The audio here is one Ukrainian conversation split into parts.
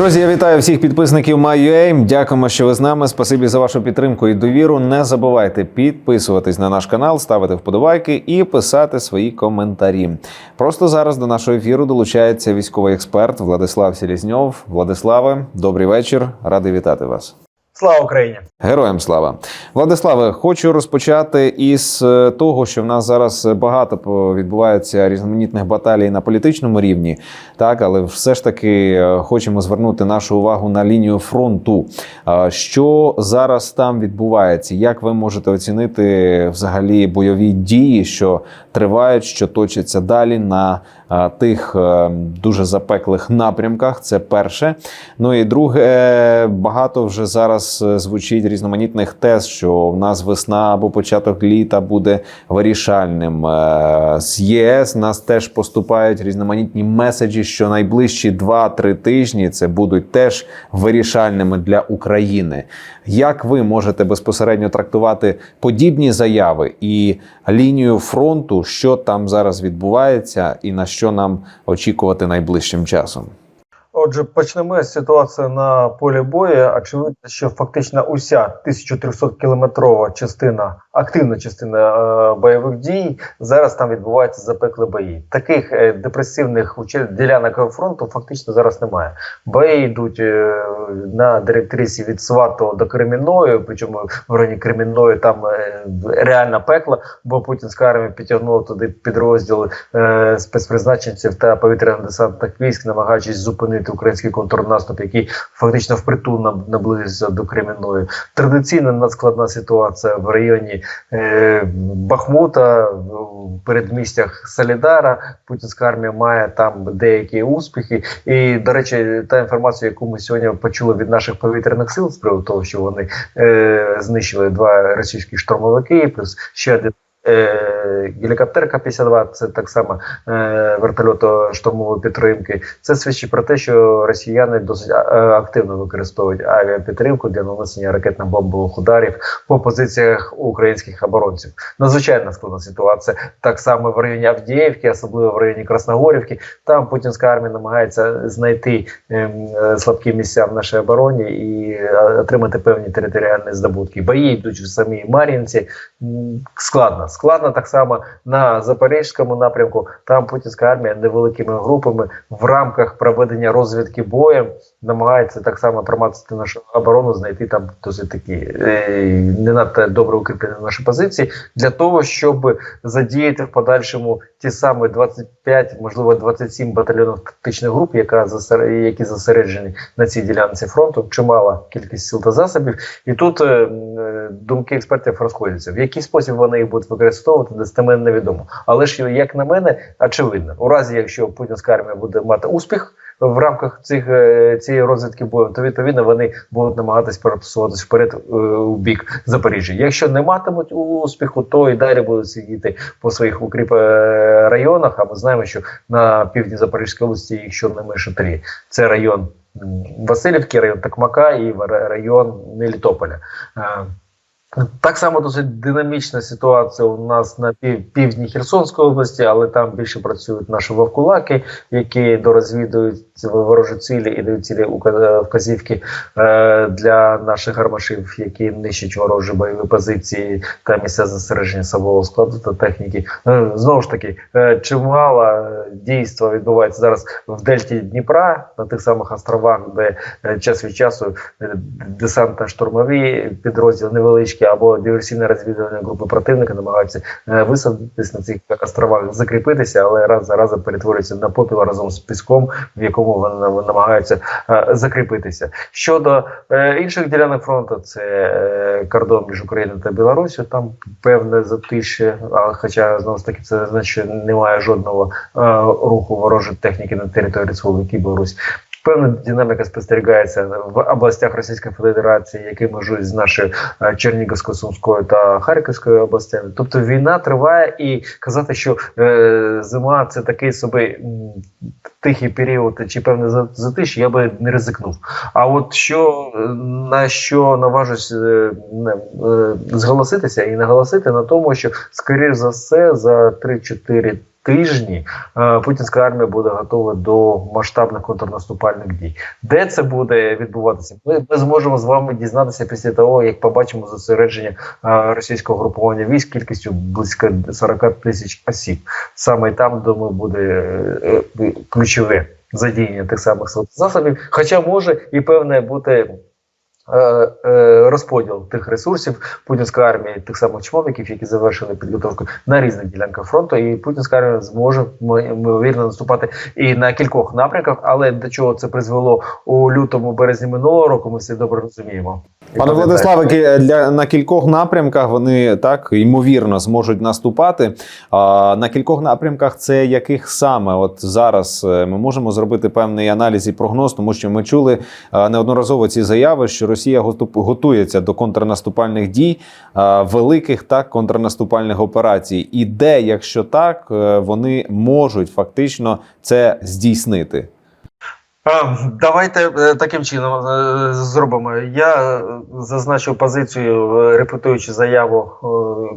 Друзі, я вітаю всіх підписників MyUA. Дякуємо, що ви з нами. Спасибі за вашу підтримку і довіру. Не забувайте підписуватись на наш канал, ставити вподобайки і писати свої коментарі. Просто зараз до нашого ефіру долучається військовий експерт Владислав Селізньов. Владиславе, добрий вечір. Радий вітати вас. Слава Україні! Героям слава Владиславе, хочу розпочати із е, того, що в нас зараз багато відбувається різноманітних баталій на політичному рівні, так але все ж таки е, хочемо звернути нашу увагу на лінію фронту. Що зараз там відбувається? Як ви можете оцінити взагалі бойові дії, що тривають, що точаться далі на тих е, дуже запеклих напрямках? Це перше. Ну і друге, багато вже зараз е, звучить різноманітних тез, що в нас весна або початок літа буде вирішальним. Е, З ЄС нас теж поступають різноманітні меседжі, що найближчі 2-3 тижні це будуть теж вирішальними для України. Як ви можете безпосередньо трактувати подібні заяви і лінію фронту, що там зараз відбувається, і на що нам очікувати найближчим часом? Отже, почнемо з ситуації на полі бою. Очевидно, що фактично уся 1300-кілометрова частина, активна частина е, бойових дій зараз там відбуваються запекли бої. Таких е, депресивних ділянок фронту фактично зараз немає. Бої йдуть е, на директрисі від Сватого до Кремінної, причому в районі Кремінної там реально пекло, бо путінська армія підтягнула туди підрозділи спецпризначенців та повітряно-десантних військ, намагаючись зупинити український контрнаступ, який фактично впритул наб- наблизився до Кремінної. Традиційна надскладна ситуація в районі Бахмута, в передмістях Солідара. Путінська армія має там деякі успіхи. І, до речі, та інформація, яку ми сьогодні почули від наших повітряних сил, з приводу того, що вони е, знищили два російські штурмовики, плюс ще один. Е, гелікоптер К-52, це так само е, вертольоту штурмової підтримки. Це свідчить про те, що росіяни досить е, активно використовують авіапідтримку для нанесення ракетно-бомбових ударів по позиціях українських оборонців. Надзвичайно складна ситуація. Так само в районі Авдіївки, особливо в районі Красногорівки. Там путінська армія намагається знайти ем, е, слабкі місця в нашій обороні і отримати певні територіальні здобутки. Бої йдуть в самій Мар'їнці. Складно, складно так само на запорізькому напрямку. Там путінська армія невеликими групами в рамках проведення розвідки боєм намагається так само промацати нашу оборону, знайти там досить такі е, не надто добре укріплені наші позиції для того, щоб задіяти в подальшому ті самі 25, можливо 27 батальйонів тактичних груп, яка які зосереджені на цій ділянці фронту. Чимала кількість сил та засобів, і тут е, е, думки експертів розходяться. В який спосіб вони їх будуть використовувати, достеменно невідомо. Але ж як на мене, очевидно, у разі якщо путінська армія буде мати успіх. В рамках цих е, цієї розвідки бою, то відповідно вони будуть намагатись пересуватися вперед е, у бік Запоріжжя. Якщо не матимуть успіху, то і далі будуть сидіти по своїх укріп е, районах. А ми знаємо, що на півдні Запорізької області їх щонайменше три. Це район Васильівки, район Такмака і ра- район Мелітополя. Е, так само досить динамічна ситуація у нас на пів, півдні Херсонської області, але там більше працюють наші вовкулаки, які дорозвідують ворожі цілі і дають цілі ука- вказівки е, для наших гармашів, які нищать ворожі бойові позиції та місця зосередження особового складу та техніки. Е, знову ж таки, е, чимало е, дійства відбувається зараз в дельті Дніпра на тих самих островах, де е, час від часу е, десантно-штурмові підрозділи невеличкі або диверсійно-розвідувальні групи противника намагаються е, висадитись на цих островах, закріпитися, але раз за разом перетворюються на попіл разом з піском, в якому вони намагаються е, закріпитися. Щодо е, інших ділянок фронту, це кордон між Україною та Білорусі. Там певне затишє, а хоча знову ж таки це значить, немає жодного руху ворожої техніки на території Республіки Білорусь. Певна динаміка спостерігається в областях Російської Федерації, які межують з нашою е, Чернігівською, Сумською та Харківською областями. Тобто війна триває, і казати, що е, зима це такий собі тихий період чи певне за- затиші, я би не ризикнув. А от що е, на що наважусь е, е, зголоситися і наголосити на тому, що скоріш за все за 3-4 тижні е, путінська армія буде готова до масштабних контрнаступальних дій. Де це буде відбуватися? Ми, ми зможемо з вами дізнатися після того, як побачимо зосередження е, російського групування військ кількістю близько 40 тисяч осіб. Саме там, думаю, буде е, ключове задіяння тих самих засобів. Хоча може і певне бути. Е, е, Розподіл тих ресурсів путінської армії, тих самих чмовників, які завершили підготовку на різних ділянках фронту, і путінська армія зможе ймовірно наступати і на кількох напрямках. Але до чого це призвело у лютому березні минулого року, ми всі добре розуміємо. Пане. Владиславе, для на кількох напрямках вони так ймовірно зможуть наступати. А на кількох напрямках це яких саме? От зараз е, ми можемо зробити певний аналіз і прогноз, тому що ми чули неодноразово ці заяви, що Росія готу- готується до контрнаступальних дій, е, великих так контрнаступальних операцій. І де, якщо так, е, вони можуть фактично це здійснити. Давайте е, таким чином е, зробимо. Я е, зазначив позицію, репетуючи заяву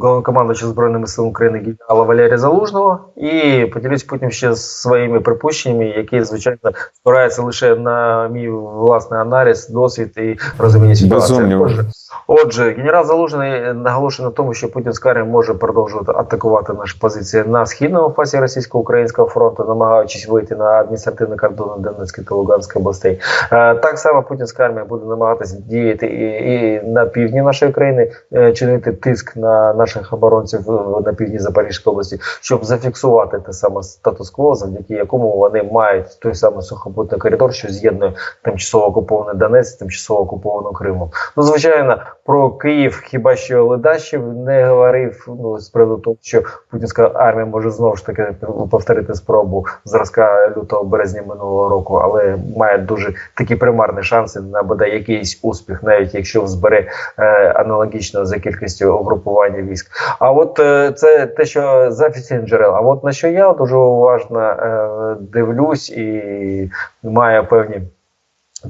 головнокомандуюча збройними силами України генерала Валерія Залужного, і поділюсь потім ще своїми припущеннями, які звичайно спираються лише на мій власний аналіз, досвід і розуміння ситуації. Отже, Отже, генерал Залужний наголошує на тому, що путінська армія може продовжувати атакувати наші позиції на східному фасі російсько-українського фронту, намагаючись вийти на адміністративний кордон Донецької та Луганської областей. Так само путінська армія буде намагатися діяти і, і на півдні нашої країни, е, чинити тиск на наших оборонців е, на півдні Запорізької області, щоб зафіксувати те саме статус-кво, завдяки якому вони мають той самий сухопутний коридор, що з'єднує тимчасово окупований Донець тимчасово окупованим Кримом. Ну, звичайно, про Київ хіба що Ледащев не говорив ну, з приводу того, що путінська армія може знову ж таки повторити спробу зразка лютого березня минулого року, але має дуже такі примарні шанси на бодай якийсь успіх, навіть якщо збере е, аналогічно за кількістю угрупування військ. А от е, це те, що з офіційних джерел. А от на що я дуже уважно е, дивлюсь і маю певні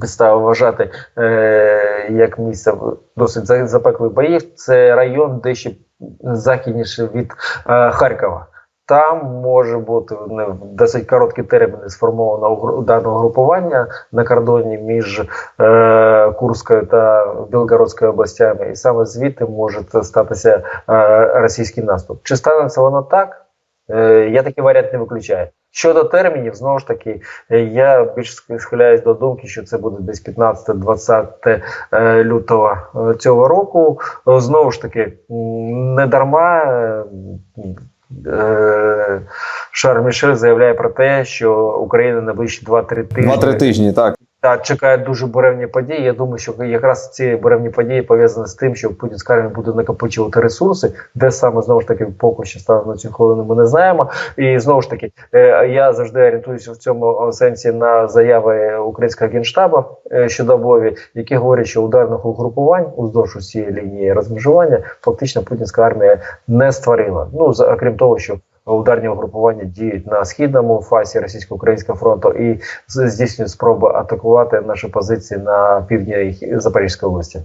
підстави вважати е, як місце досить за- запеклих боїв. Це район дещо західніше від е, Харкова. Там може бути не в досить короткі терміни сформовано дане угрупування на кордоні між е, Курською та Білгородською областями, і саме звідти може статися е, російський наступ. Чи станеться воно так? Е, я такий варіант не виключаю. Щодо термінів, знову ж таки, е, я більш схиляюсь до думки, що це буде десь 15-20 е, лютого е, цього року. Знову ж таки, не дарма. Е, е, Мішель заявляє про те, що Україна найближчі 2-3 тижні Два-три тижні, так. Та чекають дуже буревні події. Я думаю, що якраз ці буревні події пов'язані з тим, що путінська армія буде накопичувати ресурси, де саме знову ж таки поки що стане на цю хвилину, ми не знаємо. І знову ж таки, е, я завжди орієнтуюся в цьому сенсі на заяви українського генштабу е, щодобові, які говорять, що ударних угрупувань уздовж усієї лінії розмежування фактично путінська армія не створила. Ну окрім того, що ударні угрупування діють на східному фасі російсько-українського фронту і здійснюють спроби атакувати наші позиції на півдні Запорізької області.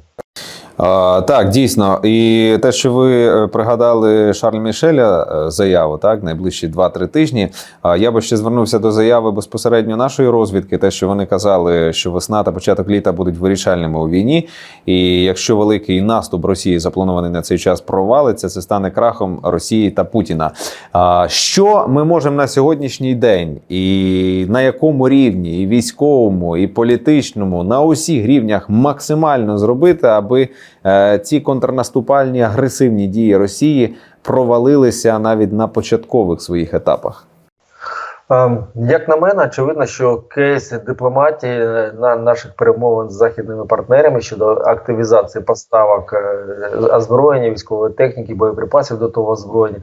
Так, дійсно. І те, що ви е, пригадали Шарль Мішеля е, заяву, так, найближчі 2-3 тижні. Я би ще звернувся до заяви безпосередньо нашої розвідки, те, що вони казали, що весна та початок літа будуть вирішальними у війні. І якщо великий наступ Росії запланований на цей час провалиться, це стане крахом Росії та Путіна. Що ми можемо на сьогоднішній день, і на якому рівні, і військовому, і політичному, на усіх рівнях максимально зробити, аби ці контрнаступальні агресивні дії Росії провалилися навіть на початкових своїх етапах. Ем, Як на мене, очевидно, що кейс дипломатії на наших перемовин з західними партнерами щодо активізації поставок е, озброєння, військової техніки, боєприпасів до того озброєння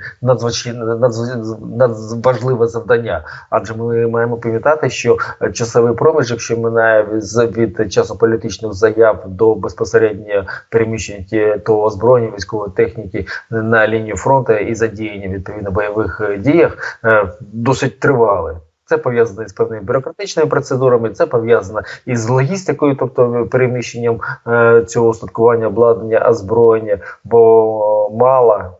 надважливе завдання. Адже ми маємо пам'ятати, що часовий проміжок, що минає від, часу політичних заяв до безпосередньо переміщення того озброєння військової техніки на лінію фронту і задіяння відповідно бойових е, діях, е, досить тривалий. Це пов'язано з певними бюрократичними процедурами, це пов'язано із логістикою, тобто переміщенням е, цього устаткування, обладнання, озброєння, бо мало е,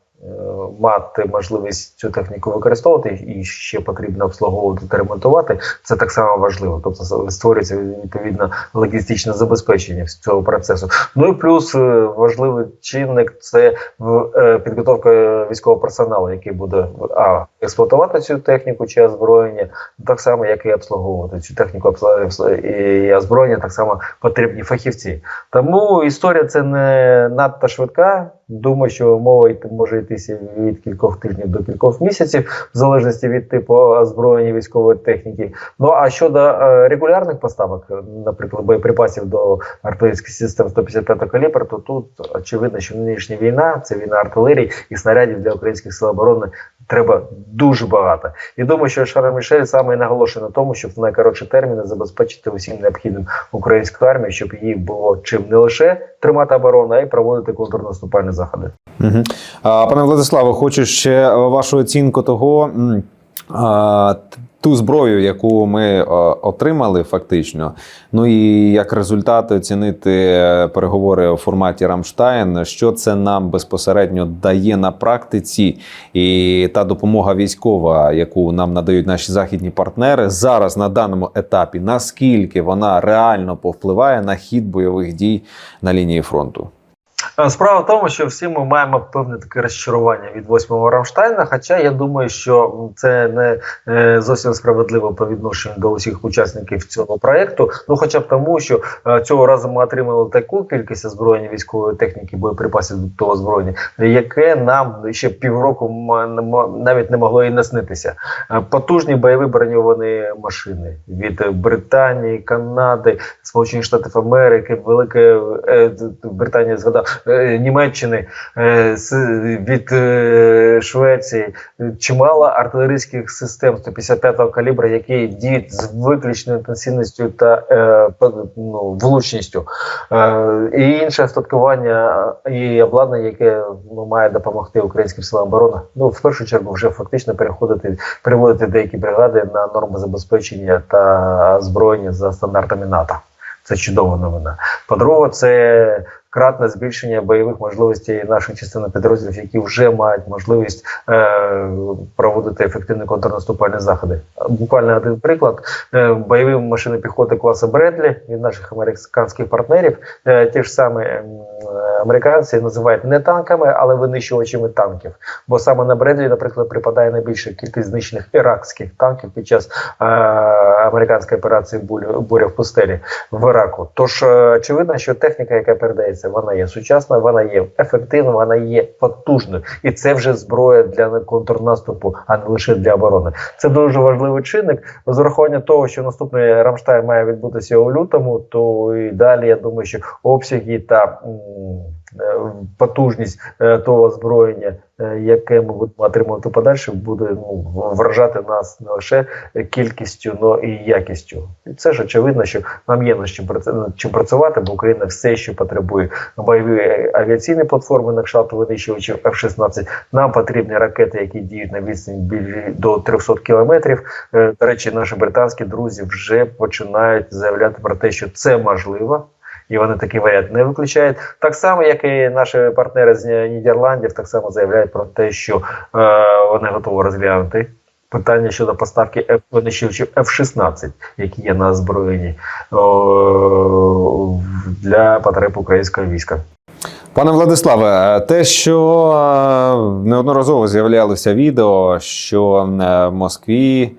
мати можливість цю техніку використовувати і ще потрібно обслуговувати та ремонтувати, це так само важливо. Тобто створюється відповідно логістичне забезпечення цього процесу. Ну і плюс е, важливий чинник це е, підготовка військового персоналу, який буде а експлуатувати цю техніку чи озброєння, так само як і обслуговувати цю техніку і озброєння, так само потрібні фахівці. Тому історія це не надто швидка. Думаю, що мова може йтися від кількох тижнів до кількох місяців, в залежності від типу озброєння військової техніки. Ну а щодо е, регулярних поставок, наприклад, боєприпасів до артилерійських систем 155 калібр, то тут очевидно, що нинішня війна це війна артилерії і снарядів для українських сил оборони. Треба дуже багато. І думаю, що Шарм Мішель саме і наголошує на тому, щоб в найкоротші терміни забезпечити усім необхідним українську армію, щоб їй було чим не лише тримати оборону, а й проводити контрнаступальні заходи. Угу. Пане Владиславе, хочу ще вашу оцінку того. Ту зброю, яку ми е, отримали, фактично. Ну і як результати оцінити е, переговори у форматі Рамштайн, що це нам безпосередньо дає на практиці, і та допомога військова, яку нам надають наші західні партнери, зараз на даному етапі, наскільки вона реально повпливає на хід бойових дій на лінії фронту? Справа в тому, що всі ми маємо певне таке розчарування від восьмого Рамштайна. Хоча я думаю, що це не е, зовсім справедливо по відношенню до усіх учасників цього проекту. Ну, хоча б тому, що е, цього разу ми отримали таку кількість озброєння військової техніки, боєприпасів до того озброєння, яке нам ще півроку навіть не могло і наснитися. Е, Потужні бойові броньовані машини від Британії, Канади, Сполучених Штатів Америки, Великої е, Британія згадав Німеччини, е, від е, Швеції, чимало артилерійських систем 155-го калібра, які діють з виключною інтенсивністю та е, ну, влучністю. Е, і інше остаткування і обладнання, яке ну, має допомогти українським силам оборони. Ну, в першу чергу, вже фактично переходити, переводити деякі бригади на норми забезпечення та озброєння за стандартами НАТО. Це чудова новина. По-друге, це кратне збільшення бойових можливостей наших частин підрозділів, які вже мають можливість е, проводити ефективні контрнаступальні заходи. Буквально один приклад: е, бойові машини піхоти класу Бредлі від наших американських партнерів. Е, ті ж самі е, американці називають не танками, але винищувачами танків. Бо саме на Бредлі, наприклад, припадає найбільша кількість знищених іракських танків під час е, американської операції «Буря- буря в пустелі в Іраку. Тож е, очевидно, що техніка, яка передається, вона є сучасна, вона є ефективна, вона є потужною, і це вже зброя для контрнаступу, а не лише для оборони. Це дуже важливий чинник. З урахування того, що наступний Рамштайн має відбутися у лютому, то і далі я думаю, що обсяги та е, потужність е, того озброєння, яке ми будемо отримувати подальше, буде ну, вражати нас не лише кількістю, але і якістю. І це ж очевидно, що нам є над чим чим працювати, бо Україна все ще потребує бойові авіаційні платформи на кшталту винищувачів F-16. Нам потрібні ракети, які діють на відстані до 300 кілометрів. Е, До речі, наші британські друзі вже починають заявляти про те, що це можливо. І вони такий варіант не виключають. Так само, як і наші партнери з Нідерландів, так само заявляють про те, що е, вони готові розглянути питання щодо поставки винищувачів F-16, які є на озброєнні для потреб українського війська. Пане Владиславе, те, що е, неодноразово з'являлося відео, що е, в Москві,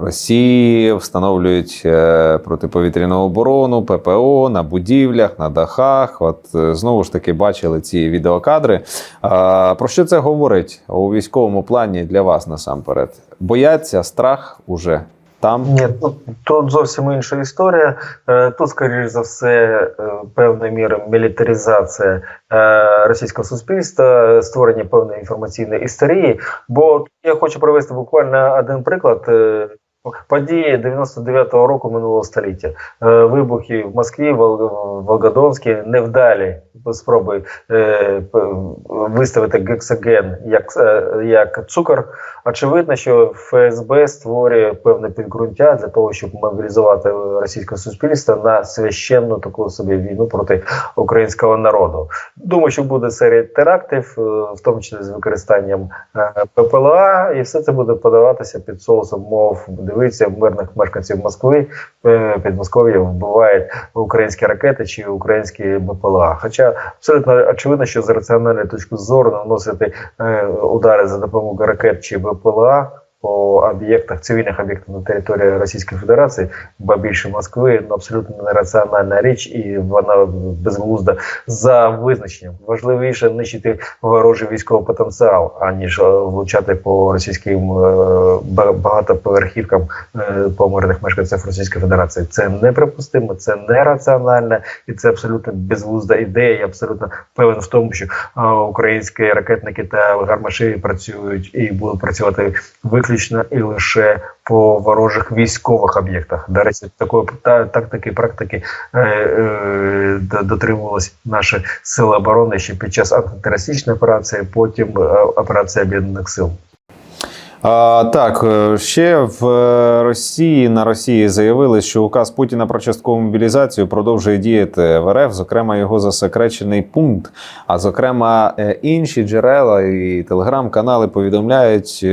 Росії встановлюють е, протиповітряну оборону, ППО на будівлях, на дахах. От е, знову ж таки бачили ці відеокадри. А, Про що це говорить у військовому плані для вас насамперед? Бояться страх уже там? Ні, тут, тут зовсім інша історія. Е, Тут, скоріш за все, певною мірою мілітаризація російського суспільства, створення певної інформаційної історії. Бо я хочу привести буквально один приклад. Події 99-го року минулого століття, Е, вибухи в Москві, в Волгодонській, невдалі спроби е, виставити гексоген як, е, як цукор. Очевидно, що ФСБ створює певне підґрунтя для того, щоб мобілізувати російське суспільство на священну таку собі війну проти українського народу. Думаю, що буде серія терактів, е, в тому числі з використанням е, ППЛА, і все це буде подаватися під соусом мов. Дивіться, мирних мешканців Москви е, під Москов'я вбивають українські ракети чи українські БПЛА. Хоча абсолютно очевидно, що з раціональної точки зору наносити е, удари за допомогою ракет чи БПЛА. По об'єктах цивільних об'єктах на території Російської Федерації, ба більше Москви, ну, абсолютно нераціональна річ, і вона безглузда за визначенням. Важливіше нищити ворожий військовий потенціал, аніж е, влучати по російським е, багатоповерхівкам е, по мирних мешканців Російської Федерації. Це неприпустимо, це нераціонально і це абсолютно безглузда ідея. Я абсолютно певен в тому, що українські ракетники та гармаші працюють і будуть працювати виключно і лише по ворожих військових об'єктах. До речі, такої та, тактики, практики е, е, дотримувалися наші сили оборони ще під час антитерористичної операції, потім е, операції об'єднаних сил. А, так, е, ще в е, Росії на Росії заявили, що указ Путіна про часткову мобілізацію продовжує діяти в РФ, зокрема його засекречений пункт. А зокрема, е, інші джерела і телеграм-канали повідомляють,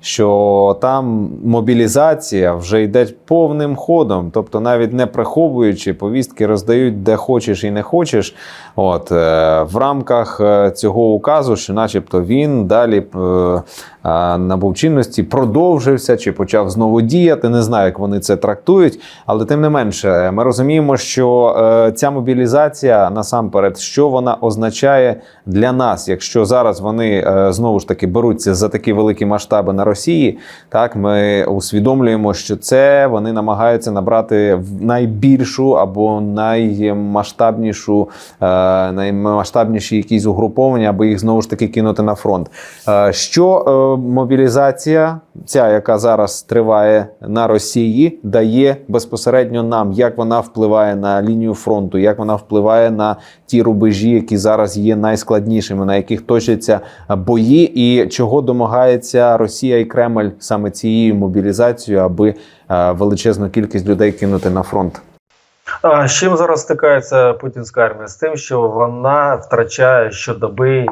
що там мобілізація вже йде повним ходом, тобто навіть не приховуючи повістки, роздають де хочеш і не хочеш. От в рамках цього указу, що, начебто, він далі набув чинності, продовжився чи почав знову діяти. Не знаю, як вони це трактують, але тим не менше, ми розуміємо, що е, ця мобілізація насамперед, що вона означає для нас, якщо зараз вони е, знову ж таки беруться за такі великі масштаби на Росії, так ми усвідомлюємо, що це вони намагаються набрати найбільшу або наймасштабнішу, е, наймасштабніші якісь угруповання, аби їх знову ж таки кинути на фронт. Е, Що е, мобілізація, ця яка зараз триває на Росії, дає безпосередньо нам, як вона впливає на лінію фронту, як вона впливає на ті рубежі, які зараз є найскладнішими, на яких точаться бої, і чого домагається Росія і Кремль саме цією мобілізацією, аби е, величезну кількість людей кинути на фронт. А з чим зараз стикається путінська армія? З тим, що вона втрачає щодоби,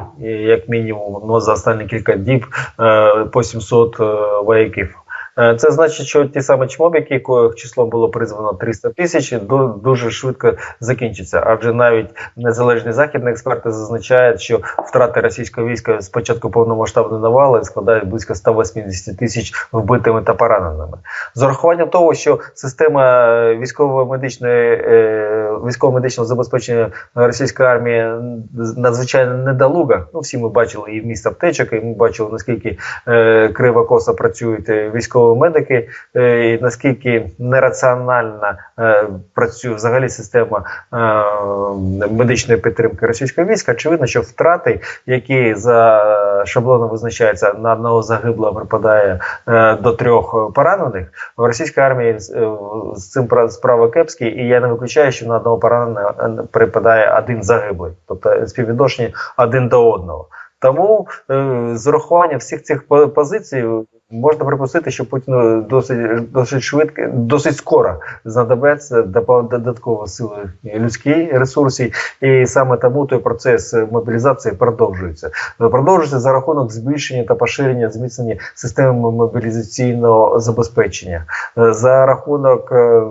як мінімум, ну, за останні кілька діб е, по 700 е, вояків. Е, Це значить, що ті самі чмобіки, яких числом було призвано 300 тисяч, ду- дуже швидко закінчаться. Адже навіть незалежні західні експерти зазначають, що втрати російського війська з початку повномасштабної навали складають близько 180 тисяч вбитими та пораненими. З урахуванням того, що система військово-медичної е, військово-медичного забезпечення російської армії надзвичайно недолуга. Ну всі ми бачили і вміст аптечок, і ми бачили наскільки е, криво косо працюють е, медики, е, і наскільки нераціональна е, працює взагалі система е, медичної підтримки російського війська. Очевидно, що втрати, які за шаблоном визначаються на одного загиблого, припадає до трьох поранених. В російській армії з, цим пра- справа кепські, і я не виключаю, що на одного пораненого припадає один загиблий, тобто співвідношення один до одного. Тому е, з урахуванням всіх цих позицій можна припустити, що Путіну досить досить швидко, досить скоро знадобиться додатково сили людські ресурси, і саме тому той процес мобілізації продовжується. Продовжується за рахунок збільшення та поширення зміцнення системи мобілізаційного забезпечення, Е, за рахунок е,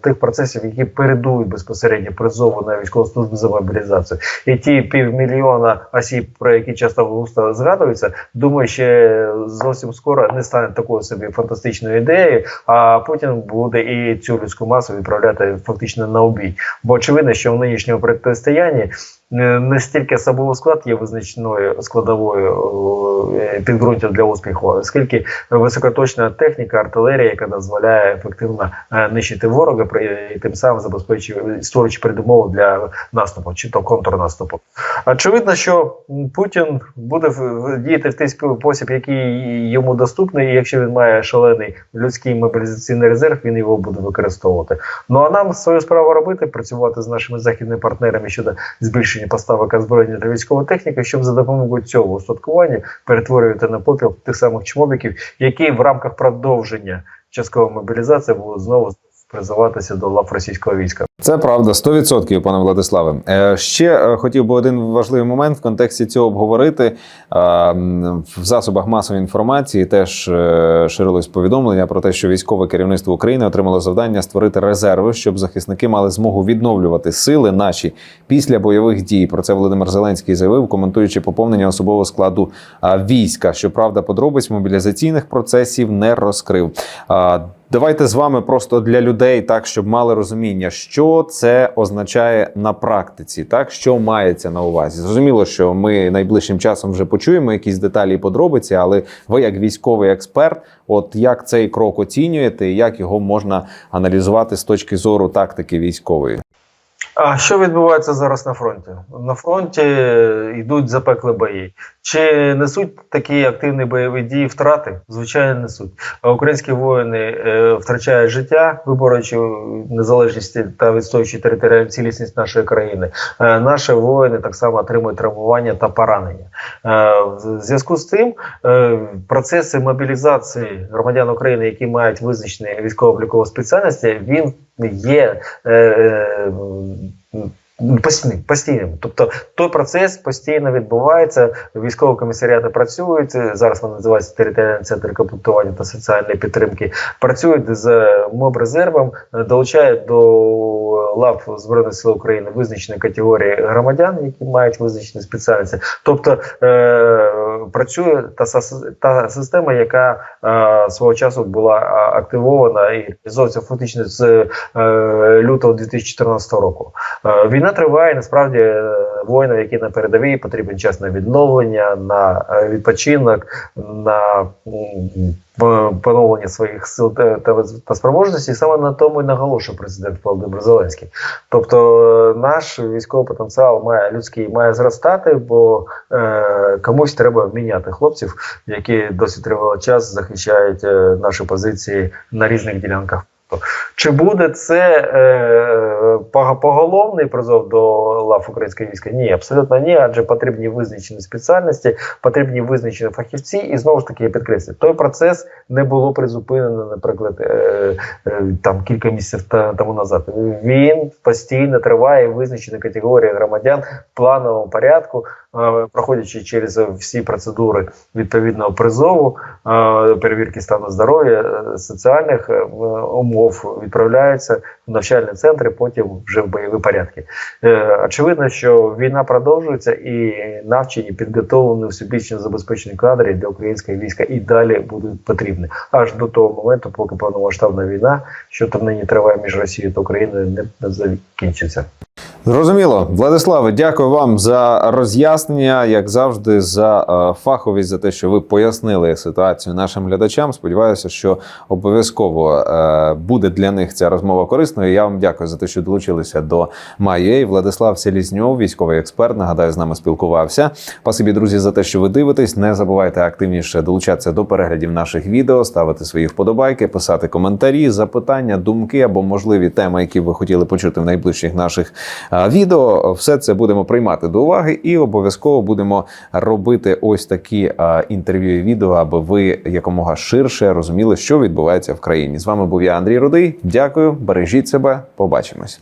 тих процесів, які передують безпосередньо призову на військову службу за мобілізацію. І ті півмільйона осіб, про які часто згадуються, думаю, ще зовсім скоро не стане такою собі фантастичною ідеєю, а потім буде і цю людську масу відправляти фактично на обій. Бо очевидно, що в нинішньому протистоянні е, не стільки особовий склад є визначною складовою е, підґрунтя для успіху, скільки високоточна техніка, артилерія, яка дозволяє ефективно е, нищити ворога, при- тим самим забезпечує створюючи передумови для наступу чи то контрнаступу. Очевидно, що Путін буде діяти в той спосіб, який йому доступний, і якщо він має шалений людський мобілізаційний резерв, він його буде використовувати. Ну а нам свою справу робити, працювати з нашими західними партнерами щодо збільшення. Збільшення поставок озброєння та військової техніки, щоб за допомогою цього устаткування перетворювати на попіл тих самих чмобіків, які в рамках продовження часткової мобілізації будуть знову призиватися до лав російського війська. Це правда, 100%, пане Владиславе. Е, Ще е, хотів би один важливий момент в контексті цього обговорити. Е, В засобах масової інформації теж ширилось повідомлення про те, що військове керівництво України отримало завдання створити резерви, щоб захисники мали змогу відновлювати сили наші після бойових дій. Про це Володимир Зеленський заявив, коментуючи поповнення особового складу війська. Щоправда, подробиць мобілізаційних процесів не розкрив. Давайте з вами просто для людей, так щоб мали розуміння, що це означає на практиці, так що мається на увазі. Зрозуміло, що ми найближчим часом вже почуємо якісь деталі і подробиці, але ви, як військовий експерт, от як цей крок оцінюєте, і як його можна аналізувати з точки зору тактики військової? А що відбувається зараз на фронті? На фронті йдуть запекли бої. Чи несуть такі активні бойові дії втрати? Звичайно, несуть. Українські воїни е, втрачають життя, виборюючи незалежність та відстоюючи територіальну цілісність нашої країни. Е, наші воїни так само отримують травмування та поранення. Е, в зв'язку з цим е, процеси мобілізації громадян України, які мають визначені військово-облікові спеціальності, він є. Е, е, Постійним, постійним. Тобто той процес постійно відбувається. Військові комісаріати працюють зараз. Вони називаються територіальний центр комплектування та соціальної підтримки. Працюють з мобрезервом, долучають до лав збройних сил України визначені категорії громадян, які мають визначені спеціальності. Тобто е, працює та, система, яка е, свого часу була активована і реалізовується фактично з е, лютого 2014 року. Е, Війна триває. Насправді е, воїнам, які на передовій, потрібен час на відновлення, на е, відпочинок, на поновлення своїх сил та, та, та спроможності. І саме на тому і наголошує президент Володимир Зеленський. Тобто, е, наш військовий потенціал має людський має зростати, бо е, комусь треба міняти хлопців, які досить тривалий час захищають е, наші позиції на різних ділянках. Чи буде це е, поголовний призов до лав українського війська? Ні, абсолютно ні, адже потрібні визначені спеціальності, потрібні визначені фахівці, і знову ж таки я підкреслю, той процес не було призупинено, наприклад, е, е, там кілька місяців тому назад. Він постійно триває визначені категорії громадян в плановому порядку, проходячи через всі процедури відповідного призову, е, перевірки стану здоров'я, е, соціальних е, умов відправляються в навчальні центри, потім вже в бойові порядки. Е, Очевидно, що війна продовжується і навчені, підготовлені всебічно забезпечені кадри для українського війська і далі будуть потрібні аж до того моменту, поки повномасштабна війна, що там нині триває між Росією та Україною, не закінчиться. Зрозуміло, Владиславе, дякую вам за роз'яснення, як завжди, за е, фаховість, за те, що ви пояснили ситуацію нашим глядачам. Сподіваюся, що обов'язково е, буде для них ця розмова корисною. Я вам дякую за те, що долучилися до моєї. Владислав Селізньов, військовий експерт. Нагадаю, з нами спілкувався. Спасибі, друзі, за те, що ви дивитесь. Не забувайте активніше долучатися до переглядів наших відео, ставити свої вподобайки, писати коментарі, запитання, думки або можливі теми, які ви хотіли почути в найближчих наших а, відео. Все це будемо приймати до уваги і обов'язково будемо робити ось такі інтерв'ю і відео, аби ви якомога ширше розуміли, що відбувається в країні. З вами був я, Андрій Рудий. Дякую, бережіть себе, побачимось.